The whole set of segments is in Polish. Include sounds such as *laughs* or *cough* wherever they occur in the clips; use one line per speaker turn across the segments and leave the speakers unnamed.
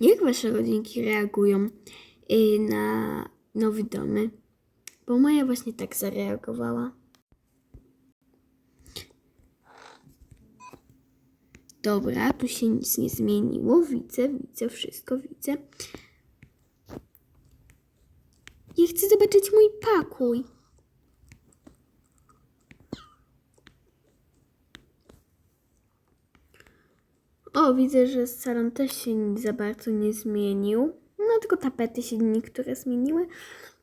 Jak wasze rodzinki reagują y, na nowe domy? Bo moja właśnie tak zareagowała. Dobra, tu się nic nie zmieniło. Widzę, widzę, wszystko widzę. Ja chcę zobaczyć mój pakój. O, widzę, że salon też się za bardzo nie zmienił. No, tylko tapety się niektóre zmieniły.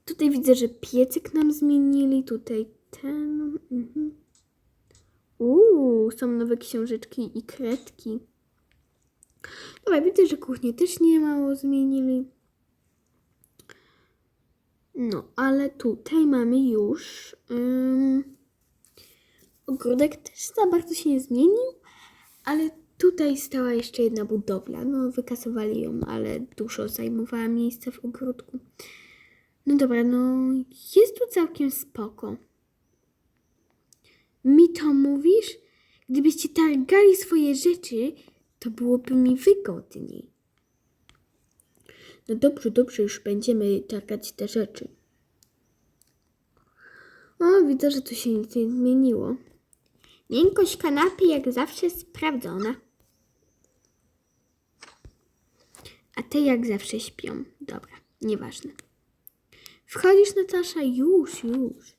Tutaj widzę, że piecyk nam zmienili. Tutaj ten. Mhm. Uuu, są nowe książeczki i kredki. Dobra, widzę, że kuchnię też nie mało zmienili. No, ale tutaj mamy już. ym, ogródek też za bardzo się nie zmienił, ale tutaj stała jeszcze jedna budowla. No, wykasowali ją, ale dużo zajmowała miejsca w ogródku. No dobra, no jest tu całkiem spoko. Mi to mówisz? Gdybyście targali swoje rzeczy, to byłoby mi wygodniej. No dobrze, dobrze, już będziemy targać te rzeczy. O, widzę, że tu się nic nie zmieniło. Miękkość kanapy jak zawsze sprawdzona. A te jak zawsze śpią. Dobra, nieważne. Wchodzisz, Natasza? Już, już.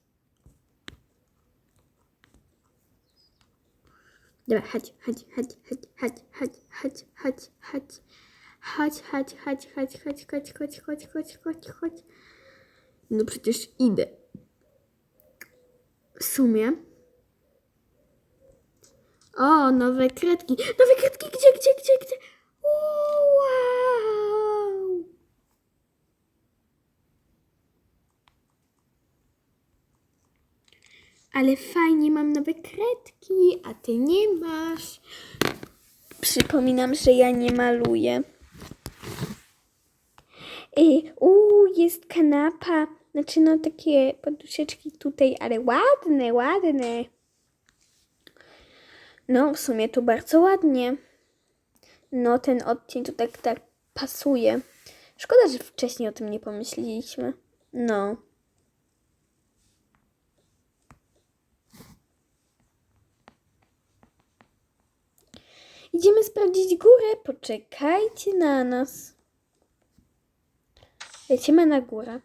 Dobra, chodź, chodź, chodź, chodź, chodź, chodź, chodź, chodź, chodź. Chodź, chodź, chodź, chodź, chodź, chodź, chodź, chodź, chodź, chodź, chodź. No przecież idę. W sumie. O, nowe kredki. Nowe kredki, gdzie, gdzie, gdzie, gdzie? O, wow. Ale fajnie, mam nowe kredki, a ty nie masz. Przypominam, że ja nie maluję. I, uuu, jest kanapa. Znaczy, no takie poduszeczki tutaj, ale ładne, ładne. No, w sumie to bardzo ładnie. No, ten odcień to tak, tak pasuje. Szkoda, że wcześniej o tym nie pomyśleliśmy. No. Idziemy sprawdzić górę. Poczekajcie na nas. Lecimy na górę.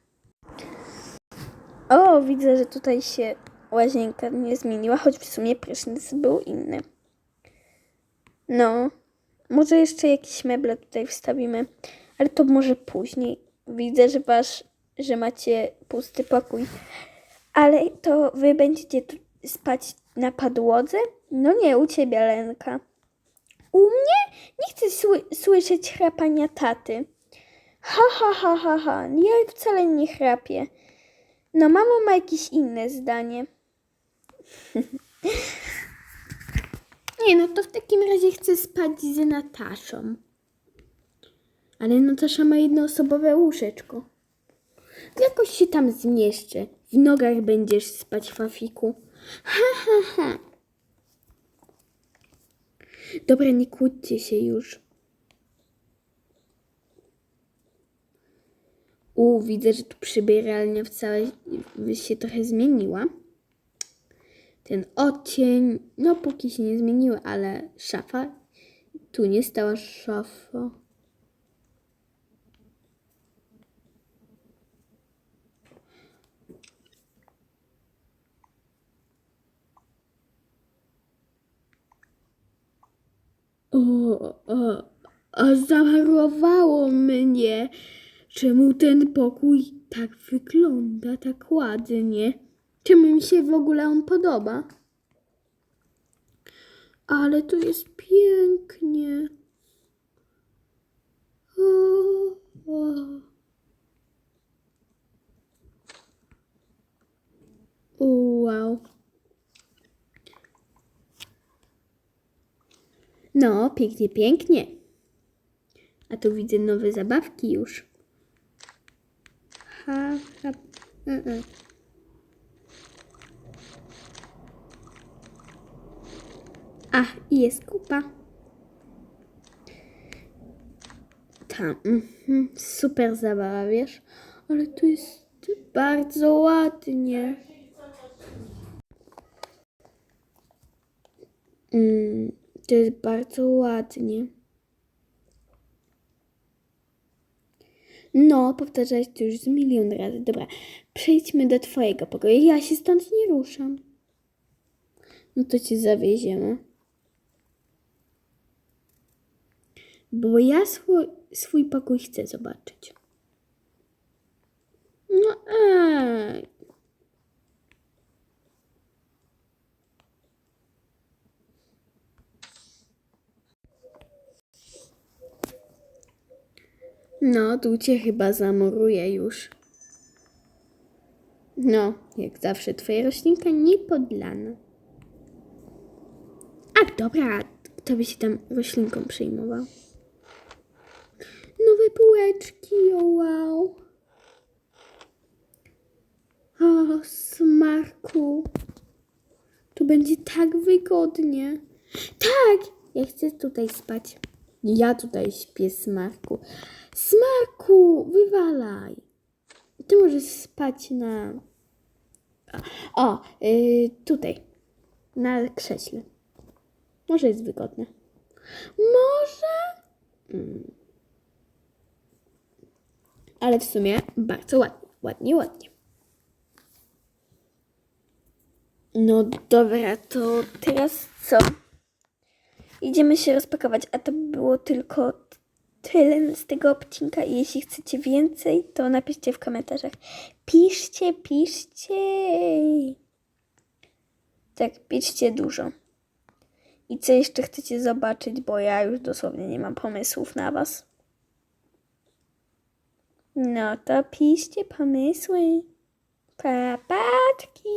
O, widzę, że tutaj się łazienka nie zmieniła, choć w sumie prysznic był inny. No, może jeszcze jakieś meble tutaj wstawimy, ale to może później. Widzę, że wasz, że macie pusty pokój. Ale to wy będziecie spać na podłodze? No nie, u ciebie, Lenka. U mnie? Nie chcę sły- słyszeć chrapania taty. Ha, ha, ha, ha, ha. Ja wcale nie chrapię. No, mama ma jakieś inne zdanie. *laughs* nie, no to w takim razie chcę spać z Nataszą. Ale Natasza ma jednoosobowe łóżeczko. Jakoś się tam zmieszczę. W nogach będziesz spać, Fafiku. Ha, ha, ha. Dobra, nie kłóćcie się już. U, widzę, że tu przybieralnia wcale się trochę zmieniła. Ten odcień, no póki się nie zmieniły, ale szafa. Tu nie stała szafa. O, o, a zamarowało mnie. Czemu ten pokój tak wygląda, tak ładnie? Czemu mi się w ogóle on podoba? Ale tu jest pięknie. O, o. O, wow. No, pięknie, pięknie. A tu widzę nowe zabawki już. Ha, ha. Mm -mm. Ach, i jest kupa. Ta, mhm, super zabawa, wiesz? Ale tu jest bardzo ładnie. Mm, to jest bardzo ładnie. No, powtarzałeś to już z milion razy. Dobra, przejdźmy do twojego pokoju. Ja się stąd nie ruszam. No to cię zawieziemy. Bo ja swój, swój pokój chcę zobaczyć. No ej. No, tu cię chyba zamuruje już. No, jak zawsze, twoja roślinka niepodlana. A dobra, kto by się tam roślinką przejmował? Nowe półeczki, o wow. O, smarku. Tu będzie tak wygodnie. Tak, ja chcę tutaj spać. Ja tutaj śpię, Smarku. Smarku, wywalaj. Ty możesz spać na... O, y, tutaj. Na krześle. Może jest wygodne. Może? Mm. Ale w sumie bardzo ładnie, ładnie, ładnie. No dobra, to teraz co? Idziemy się rozpakować, a to było tylko tyle z tego odcinka. Jeśli chcecie więcej, to napiszcie w komentarzach. Piszcie, piszcie. Tak, piszcie dużo. I co jeszcze chcecie zobaczyć, bo ja już dosłownie nie mam pomysłów na was. No to piszcie pomysły. Papatki.